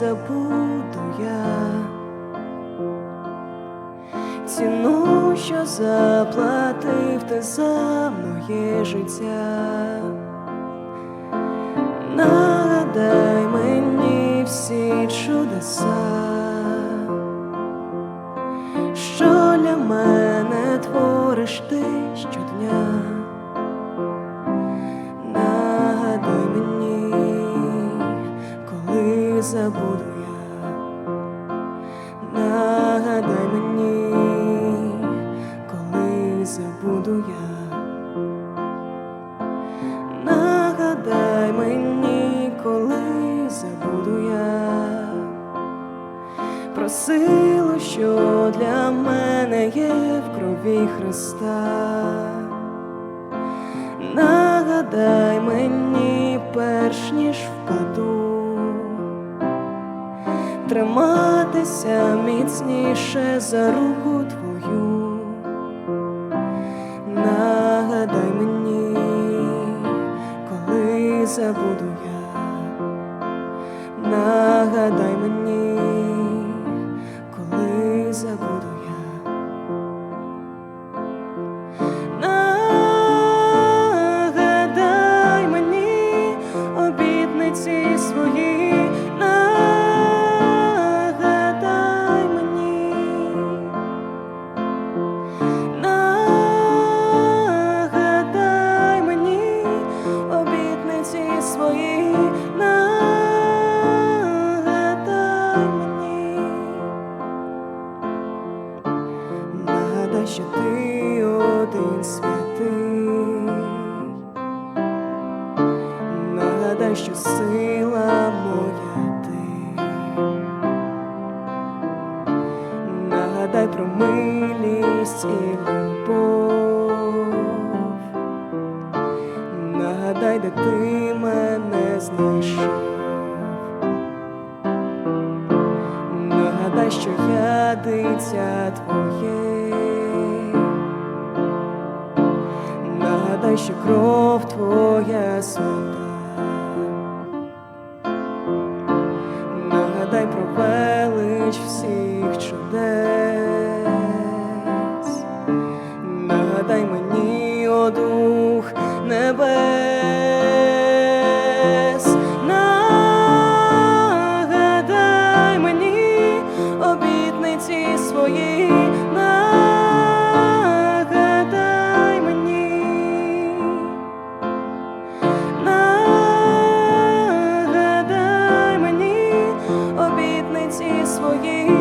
забуду я ціну, що заплатив ти за моє життя. Нагадай мені всі чудеса, що для мене твориш ти щодня. Забуду я, нагадай мені, коли забуду я, нагадай мені, коли забуду я, про силу, що для мене є в крові Христа. Нагадай мені, перш ніж впаду, триматися міцніше за руку твою. Обітниці свої, нагадай мені. Нагадай, що ти один святий, нагадай, що сила моя ти, нагадай про милість і любов, нагадай, де ти мене знайшов. Нагадай, що я дитя твоє, нагадай, що кров твоя свята, нагадай про велич всіх чудес, нагадай мені, о рух небес. Нагадай мені обітниці свої, нагадай мені, нагадай мені обітниці свої.